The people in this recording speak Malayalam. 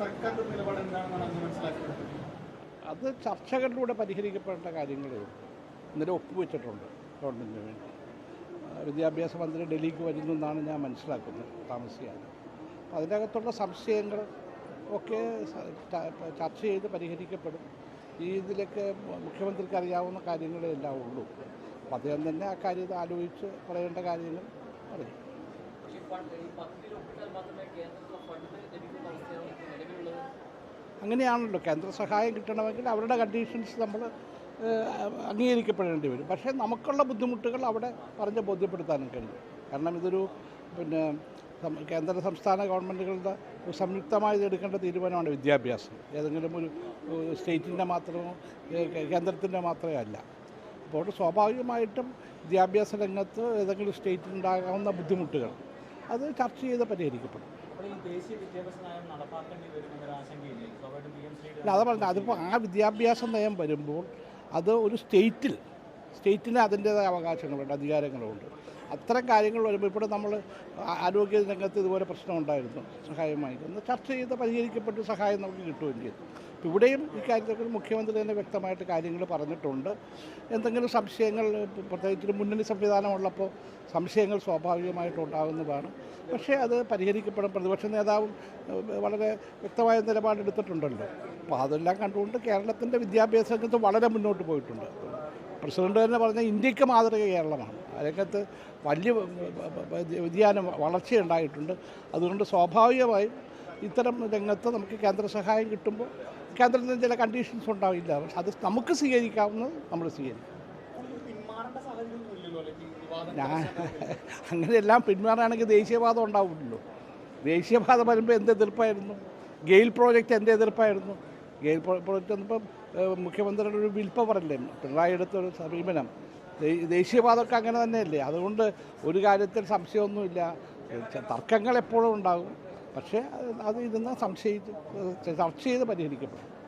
സർക്കാരിന്റെ നിലപാട് എന്താണെന്നാണ് അങ്ങ് മനസ്സിലാക്കുന്നത്? അത് ചർച്ചകളിലൂടെ പരിഹരിക്കപ്പെടേണ്ട കാര്യങ്ങളേ ഉള്ളൂ. ഇന്നലെ ഒപ്പുവെച്ചിട്ടുണ്ട് ഗവൺമെന്റിന് വേണ്ടി. വിദ്യാഭ്യാസ മന്ത്രി ഡൽഹിക്ക് വരുന്നു എന്നാണ് ഞാൻ മനസ്സിലാക്കുന്നത് താമസിയാതെ അപ്പോൾ അതിനകത്തുള്ള സംശയങ്ങൾ ഒക്കെ ചർച്ച ചെയ്ത് പരിഹരിക്കപ്പെടും. ഈ ഇതിലൊക്കെ മുഖ്യമന്ത്രിക്ക് അറിയാവുന്ന കാര്യങ്ങളെല്ലാം ഉള്ളൂ. അപ്പോൾ അദ്ദേഹം തന്നെ ആ കാര്യം ആലോചിച്ച് പറയേണ്ട കാര്യങ്ങൾ പറയും മാത്രമേ അങ്ങനെയാണല്ലോ. കേന്ദ്ര സഹായം കിട്ടണമെങ്കിൽ അവരുടെ കണ്ടീഷൻസ് നമ്മൾ അംഗീകരിക്കപ്പെടേണ്ടി വരും. പക്ഷേ നമുക്കുള്ള ബുദ്ധിമുട്ടുകൾ അവിടെ പറഞ്ഞ് ബോധ്യപ്പെടുത്താനും കഴിയും. കാരണം ഇതൊരു പിന്നെ കേന്ദ്ര സംസ്ഥാന ഗവൺമെന്റുകളുടെ സംയുക്തമായി എടുക്കേണ്ട തീരുമാനമാണ് വിദ്യാഭ്യാസം. ഏതെങ്കിലും ഒരു സ്റ്റേറ്റിന്റെ മാത്രമോ കേന്ദ്രത്തിന്റെ മാത്രമേ അല്ല. അപ്പോൾ സ്വാഭാവികമായിട്ടും വിദ്യാഭ്യാസ രംഗത്ത് ഏതെങ്കിലും സ്റ്റേറ്റിനുണ്ടാകാവുന്ന ബുദ്ധിമുട്ടുകൾ അത് ചർച്ച ചെയ്ത് പരിഹരിക്കപ്പെടും. അല്ല അത് പറഞ്ഞത് അതിപ്പോൾ ആ വിദ്യാഭ്യാസ നയം വരുമ്പോൾ അത് ഒരു സ്റ്റേറ്റിൽ സ്റ്റേറ്റിന് അതിന്റേതായ അവകാശങ്ങളുണ്ട് അധികാരങ്ങളുണ്ട്. അത്തരം കാര്യങ്ങൾ വരുമ്പോൾ ഇപ്പോൾ നമ്മൾ ആരോഗ്യ രംഗത്ത് ഇതുപോലെ പ്രശ്നം ഉണ്ടായിരുന്നു സഹായമായി. ഒന്ന് ചർച്ച ചെയ്ത് പരിഹരിക്കപ്പെട്ട് സഹായം നമുക്ക് കിട്ടുകയും ചെയ്തു ഇവിടെയും ഇക്കാര്യത്തിൽ മുഖ്യമന്ത്രി തന്നെ വ്യക്തമായിട്ട് കാര്യങ്ങൾ പറഞ്ഞിട്ടുണ്ട്. എന്തെങ്കിലും സംശയങ്ങൾ പ്രത്യേകിച്ച് മുന്നണി സംവിധാനമുള്ളപ്പോൾ സംശയങ്ങൾ സ്വാഭാവികമായിട്ട് ഉണ്ടാകുന്നതാണ്. പക്ഷേ അത് പരിഹരിക്കപ്പെടും പ്രതിപക്ഷ നേതാവും വളരെ വ്യക്തമായ നിലപാടെടുത്തിട്ടുണ്ടല്ലോ. അപ്പോൾ അതെല്ലാം കണ്ടുകൊണ്ട് കേരളത്തിന്റെ വിദ്യാഭ്യാസ രംഗത്ത് വളരെ മുന്നോട്ട് പോയിട്ടുണ്ട്. പ്രസിഡന്റ് തന്നെ പറഞ്ഞ ഇന്ത്യയ്ക്ക് മാതൃക കേരളമാണ്. അതിനകത്ത് വലിയ വ്യതിയാനം വളർച്ചയുണ്ടായിട്ടുണ്ട് അതുകൊണ്ട് സ്വാഭാവികമായും ഇത്തരം രംഗത്ത് നമുക്ക് കേന്ദ്ര സഹായം കിട്ടുമ്പോൾ കേന്ദ്രത്തിന് ചില കണ്ടീഷൻസ് ഉണ്ടാവില്ല. അത് നമുക്ക് സ്വീകരിക്കാവുന്നത് നമ്മൾ സ്വീകരിക്കും. ഞാൻ അങ്ങനെയെല്ലാം പിന്മാറുകയാണെങ്കിൽ ദേശീയപാത ഉണ്ടാവില്ലല്ലോ. ദേശീയപാത വരുമ്പോൾ എന്ത് എതിർപ്പായിരുന്നു? ഗെയിൽ പ്രോജക്റ്റ് എന്ത് എതിർപ്പായിരുന്നു. ഗെയിൽ പ്രോ- പ്രോജക്റ്റ് വന്നപ്പം മുഖ്യമന്ത്രിയുടെ ഒരു വിൽപ്പ പറയില്ലേ പിണറായി എടുത്തൊരു സമീപനം. ദേശീയപാതൊക്കെ അങ്ങനെ തന്നെയല്ലേ? അതുകൊണ്ട് ഒരു കാര്യത്തിൽ സംശയമൊന്നുമില്ല. തർക്കങ്ങൾ എപ്പോഴും ഉണ്ടാകും. പക്ഷേ അത് ഇതെന്ന് സംശയിച്ച് ചർച്ച ചെയ്ത് പരിഹരിക്കപ്പെടും.